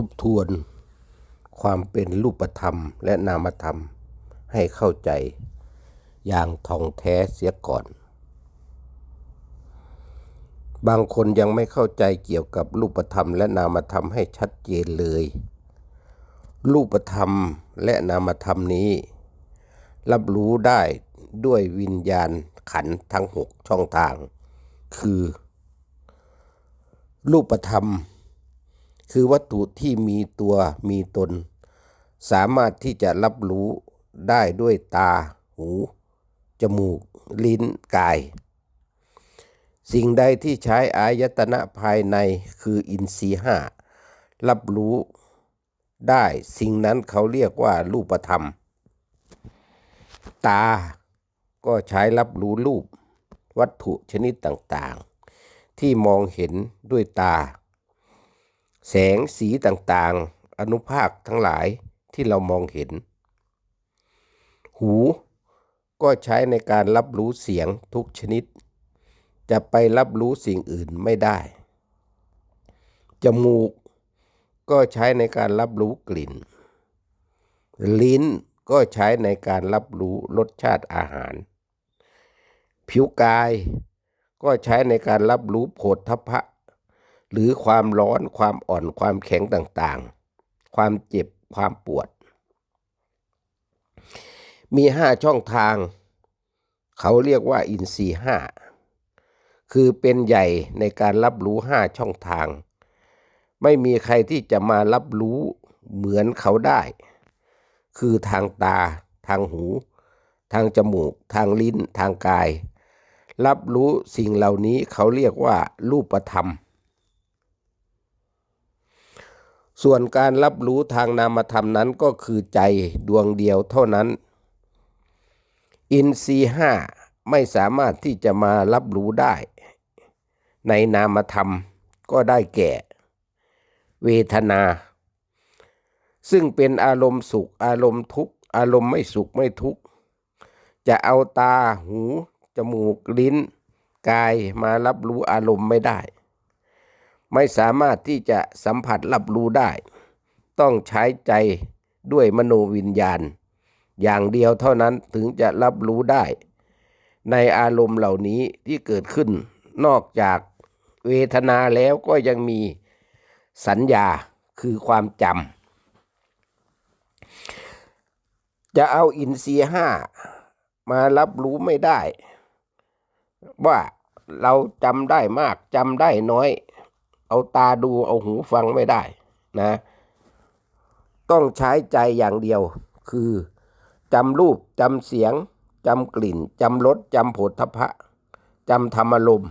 ทบทวนความเป็นรูปธรรมและนามธรรมให้เข้าใจอย่างท่องแท้เสียก่อน บางคนยังไม่เข้าใจเกี่ยวกับรูปธรรมและนามธรรมให้ชัดเจนเลย รูปธรรมและนามธรรมนี้ รับรู้ได้ด้วยวิญญาณขันทั้งหกช่องทาง คือ รูปธรรม คือวัตถุที่มีตัวมีตน สามารถที่จะรับรู้ได้ด้วยตา หู จมูก ลิ้น กาย สิ่งใดที่ใช้อายตนะภายในคืออินทรีย์ห้ารับรู้ได้สิ่งนั้นเขาเรียกว่ารูปธรรม ตา ก็ใช้รับรู้รูป วัตถุชนิดต่างๆ ที่มองเห็นด้วยตา แสงสีต่างๆ อนุภาคทั้งหลายที่เรามองเห็น หูก็ใช้ในการรับรู้เสียงทุกชนิด จะไปรับรู้สิ่งอื่นไม่ได้ จมูกก็ใช้ในการรับรู้กลิ่น ลิ้นก็ใช้ในการรับรู้รสชาติอาหาร ผิวกายก็ใช้ในการรับรู้โผฏฐพะ หรือความร้อนความอ่อนความแข็งต่างๆ ความเจ็บความปวด มีห้าช่องทาง เขาเรียกว่าอินทรีห้าคือเป็นใหญ่ในการรับรู้ห้าช่องทาง ไม่มีใครที่จะมารับรู้เหมือนเขาได้ คือทางตา ทางหู ทางจมูก ทางลิ้น ทางกาย รับรู้สิ่งเหล่านี้เขาเรียกว่ารูปธรรม ส่วนการรับรู้ทางนามธรรมนั้นก็คือใจดวงเดียวเท่านั้น อินทรีห้าไม่สามารถที่จะมารับรู้ได้ ในนามธรรมก็ได้แก่ เวทนา ซึ่งเป็นอารมณ์สุขอารมณ์ทุกข์ อารมณ์ไม่สุขไม่ทุกข์ จะเอาตาหู จมูกลิ้น กายมารับรู้อารมณ์ไม่ได้ ไม่สามารถที่จะสัมผัสรับรู้ได้ ต้องใช้ใจด้วยมโนวิญญาณ อย่างเดียวเท่านั้นถึงจะรับรู้ได้ ในอารมณ์เหล่านี้ที่เกิดขึ้น นอกจากเวทนาแล้วก็ยังมีสัญญาคือความจำจะเอาอินทรีย์ห้ามารับรู้ไม่ได้ ว่าเราจำได้มากจำได้น้อย เอาตาดูเอาหูฟังไม่ได้นะ ต้องใช้ใจอย่างเดียวคือจำรูปจำเสียงจำกลิ่นจำรสจำผฏฐัพะจำธรรมารม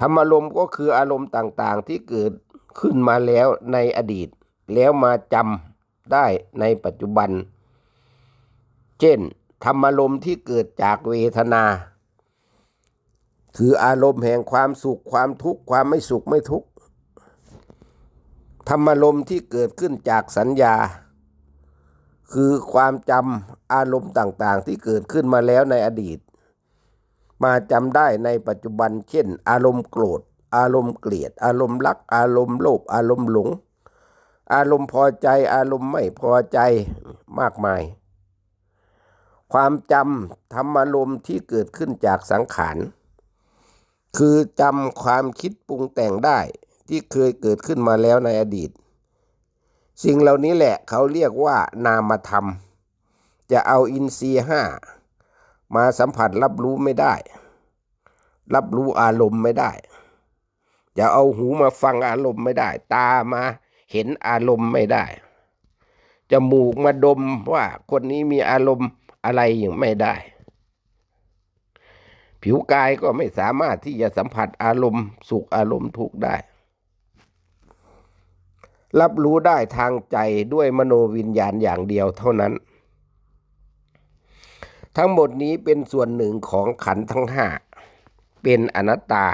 ธรรมารมก็คืออารมณ์ต่างๆที่เกิดขึ้นมาแล้วในอดีต แล้วมาจำได้ในปัจจุบัน เช่นธรรมารมที่เกิดจากเวทนา คืออารมณ์แห่งความสุขความทุกข์ความไม่สุขไม่ทุกข์ธรรมารมณ์ที่เกิดขึ้นจากสัญญา คือความจำอารมณ์ต่างๆ ที่เกิดขึ้นมาแล้วในอดีต มาจำได้ในปัจจุบัน เช่น อารมณ์โกรธ อารมณ์เกลียด อารมณ์รัก อารมณ์โลภอารมณ์หลง อารมณ์พอใจ อารมณ์ไม่พอใจมากมาย ความจำธรรมารมณ์ที่เกิดขึ้นจากสังขาร คือจำความคิดปรุงแต่งได้ที่เคยเกิดขึ้นมาแล้วในอดีต สิ่งเหล่านี้แหละเขาเรียกว่านามธรรม จะเอาอินทรียห้ามาสัมผัสรับรู้ไม่ได้ รับรู้อารมณ์ไม่ได้ จะเอาหูมาฟังอารมณ์ไม่ได้ ตามาเห็นอารมณ์ไม่ได้จมูกมาดมว่าคนนี้มีอารมณ์อะไรอย่างไม่ได้ ผิวกายก็ไม่สามารถที่จะสัมผัสอารมณ์ สุขอารมณ์ทุกข์ได้ รับรู้ได้ทางใจด้วยมโนวิญญาณอย่างเดียวเท่านั้น ทั้งหมดนี้เป็นส่วนหนึ่งของขันทั้งห้าเป็นอนัตตา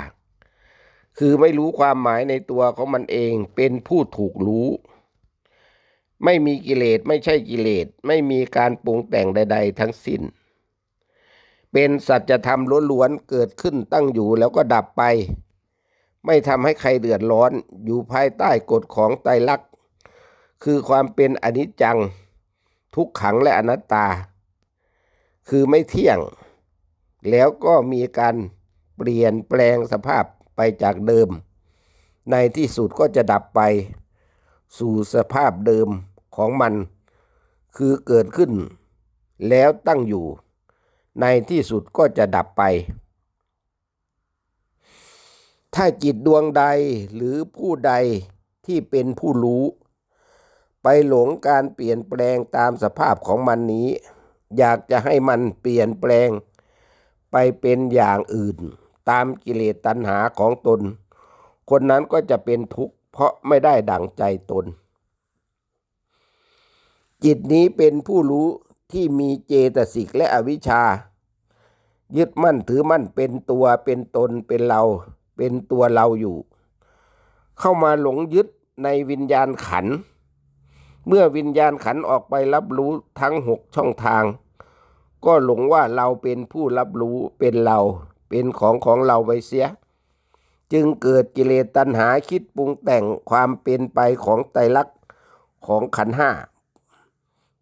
คือไม่รู้ความหมายในตัวของมันเองเป็นผู้ถูกรู้ ไม่มีกิเลสไม่ใช่กิเลสไม่มีการปรุงแต่งใด ๆ ทั้งสิ้น เป็นสัจธรรมล้วนๆเกิดขึ้นตั้งอยู่แล้วก็ดับไป ไม่ทำให้ใครเดือดร้อนอยู่ภายใต้กฎของไตรลักษณ์คือความเป็นอนิจจัง ทุกขังและอนัตตา คือไม่เที่ยง แล้วก็มีการเปลี่ยนแปลงสภาพไปจากเดิม ในที่สุดก็จะดับไป สู่สภาพเดิมของมัน คือเกิดขึ้น แล้วตั้งอยู่ ในที่สุดก็จะดับไป ถ้าจิตดวงใดหรือผู้ใดที่เป็นผู้รู้ ไปหลงการเปลี่ยนแปลงตามสภาพของมันนี้ อยากจะให้มันเปลี่ยนแปลง ไปเป็นอย่างอื่น ตามกิเลสตัณหาของตน คนนั้นก็จะเป็นทุกข์เพราะไม่ได้ดั่งใจตน จิตนี้เป็นผู้รู้ ที่มีเจตสิกและอวิชชา ยึดมั่นถือมั่นเป็นตัวเป็นตนเป็นเรา เป็นตัวเราอยู่ เข้ามาหลงยึดในวิญญาณขัน เมื่อวิญญาณขันออกไปรับรู้ทั้งหกช่องทาง ก็หลงว่าเราเป็นผู้รับรู้เป็นเรา เป็นของของเราไปเสีย จึงเกิดกิเลสตัณหาคิดปรุงแต่งความเป็นไปของไตรลักษณ์ของขันห้า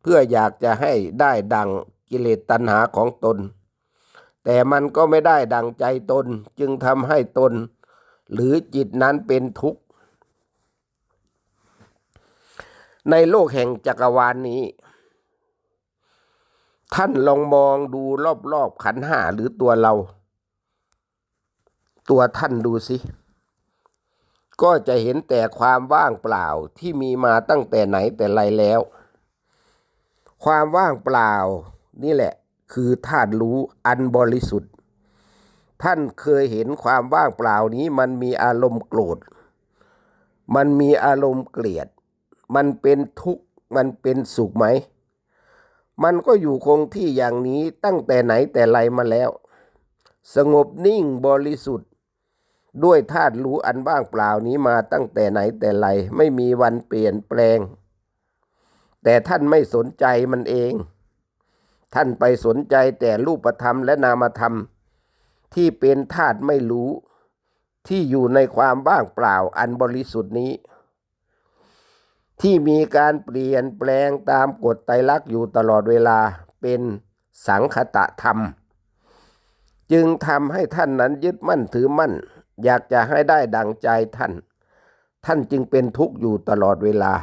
เพื่ออยากจะให้ได้ดังกิเลสตัณหาของตน แต่มันก็ไม่ได้ดังใจตนจึงทำให้ตน หรือจิตนั้นเป็นทุกข์ ในโลกแห่งจักรวาลนนี้ ท่านลองมองดูรอบๆขันห้าหรือตัวเรา ตัวท่านดูสิก็จะเห็นแต่ความว่างเปล่าที่มีมาตั้งแต่ไหนแต่ไรแล้ว ความว่างเปล่านี่แหละคือธาตุรู้อันบริสุทธิ์ ท่านเคยเห็นความว่างเปล่านี้มันมีอารมณ์โกรธ มันมีอารมณ์เกลียด มันเป็นทุกข์ มันเป็นสุขไหม มันก็อยู่คงที่อย่างนี้ตั้งแต่ไหนแต่ไรมาแล้ว สงบนิ่งบริสุทธิ์ ด้วยธาตุรู้อันว่างเปล่านี้มาตั้งแต่ไหนแต่ไรไม่มีวันเปลี่ยนแปลง แต่ท่านไม่สนใจมันเอง ท่านไปสนใจแต่รูปธรรมและนามธรรม ที่เป็นธาตุไม่รู้ ที่อยู่ในความว่างเปล่าอันบริสุทธิ์นี้ ที่มีการเปลี่ยนแปลงตามกฎไตรลักษณ์อยู่ตลอดเวลาเป็นสังคตะธรรม จึงทำให้ท่านนั้นยึดมั่นถือมั่น อยากจะให้ได้ดังใจท่าน ท่านจึงเป็นทุกข์อยู่ตลอดเวลา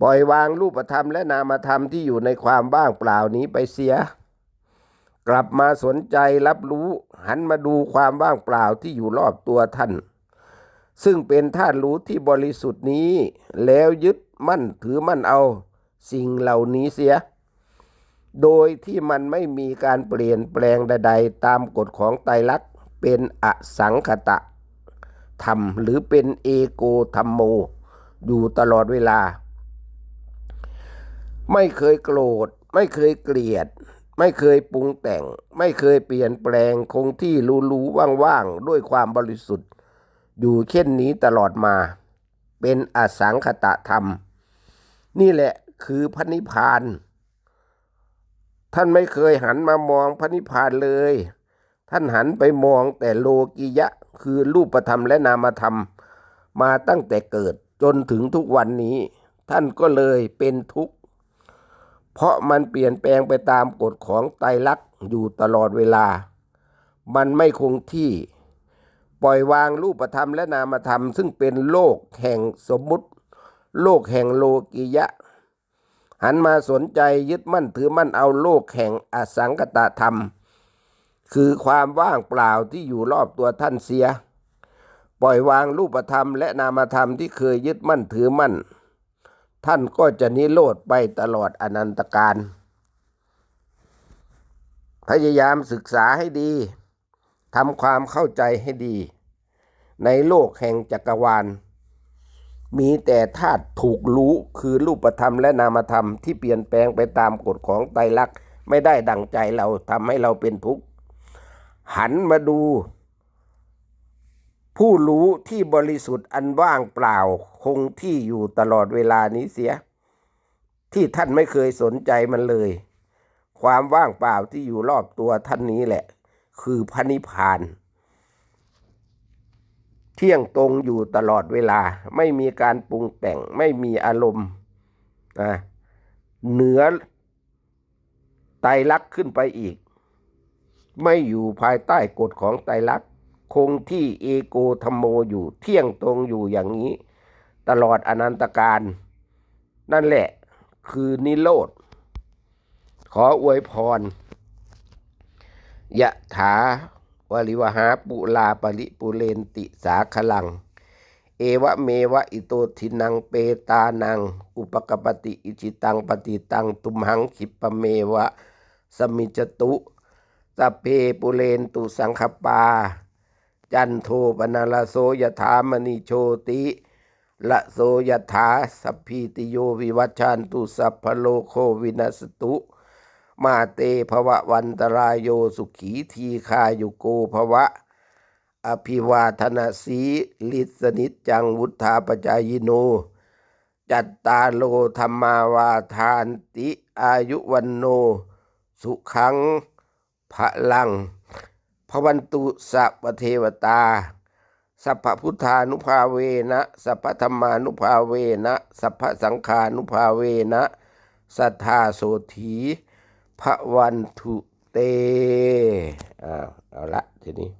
ปล่อยวางรูปธรรมและนามธรรมที่อยู่ในความว่างเปล่านี้ไปเสีย กลับมาสนใจรับรู้หันมาดูความว่างเปล่าที่อยู่รอบตัวท่าน ซึ่งเป็นธาตุรู้ที่บริสุทธิ์นี้ แล้วยึดมั่นถือมั่นเอาสิ่งเหล่านี้เสีย โดยที่มันไม่มีการเปลี่ยนแปลงใด ๆ ตามกฎของไตรลักษณ์เป็นอสังคตะธรรมหรือเป็นเอโกธรรมโม อยู่ตลอดเวลา ไม่เคยโกรธ ไม่เคยเกลียด ไม่เคยปรุงแต่ง ไม่เคยเปลี่ยนแปลงคงที่รู้ๆว่างๆ ด้วยความบริสุทธิ์ อยู่เช่นนี้ตลอดมา เป็นอสังคตะธรรม นี่แหละคือพระนิพพาน ท่านไม่เคยหันมามองพระนิพพานเลย ท่านหันไปมองแต่โลกิยะ คือรูปธรรมและนามธรรม มาตั้งแต่เกิดจนถึงทุกวันนี้ ท่านก็เลยเป็นทุกข์ เพราะมันเปลี่ยนแปลงไปตามกฎของไตรลักษณ์อยู่ตลอดเวลา มันไม่คงที่ ปล่อยวางรูปธรรมและนามธรรม ซึ่งเป็นโลกแห่งสมมุติ โลกแห่งโลกิยะ หันมาสนใจยึดมั่นถือมั่นเอาโลกแห่งอสังกตธรรม คือความว่างเปล่าที่อยู่รอบตัวท่านเสีย ปล่อยวางรูปธรรมและนามธรรมที่เคยยึดมั่นถือมั่น ท่านก็จะนิโรธไปตลอดอนันตการ พยายามศึกษาให้ดีทำความเข้าใจให้ดี ในโลกแห่งจักรวาล มีแต่ธาตุถูกรู้คือรูปธรรมและนามธรรมที่เปลี่ยนแปลงไปตามกฎของไตรลักษณ์ไม่ได้ดังใจเราทำให้เราเป็นทุกข์หันมาดู ผู้รู้ที่บริสุทธิ์อันว่างเปล่าคงที่อยู่ตลอดเวลานี้เสีย ที่ท่านไม่เคยสนใจมันเลย ความว่างเปล่าที่อยู่รอบตัวท่านนี้แหละ คือพระนิพพาน เที่ยงตรงอยู่ตลอดเวลาไม่มีการปรุงแต่งไม่มีอารมณ์เหนือไตรลักษณ์ขึ้นไปอีก ไม่อยู่ภายใต้กฎของไตรลักษณ์ คงที่เอโกธรรมโมอยู่เที่ยงตรงอยู่อย่างนี้ ตลอดอนันตการ นั่นแหละคือนิโรธ ขออวยพรยะถาวริวหาปุลาปริปุเรนติสาคลัง เอวะเมวะอิโตทินังเปตานัง อุปกปปติอิจิตังปฏิตังตุมหังคิปะเมวะ สมิจตุสเพปุเรนตุสังคปา จันโทปนาลโสยถามณีโชติละโสยถาสัพพิติโยวิวัชชันตุสัพพโลโควินัสตุ มาเตภวะวันตรายโยสุขีทีคายุโกภวะ อภิวาทนาสีลิสนิจจังวุธาปจายโน จัตตาโลธรรมาวาทานติอายุวันโน สุขังพลัง พวันตุสัพเทวตา สัพพพุทธานุภาเวนะ สัพพธรรมานุภาเวนะ สัพพสังฆานุภาเวนะ สัทธาโสถีพระวันทุเต อ้าว เอาละทีนี้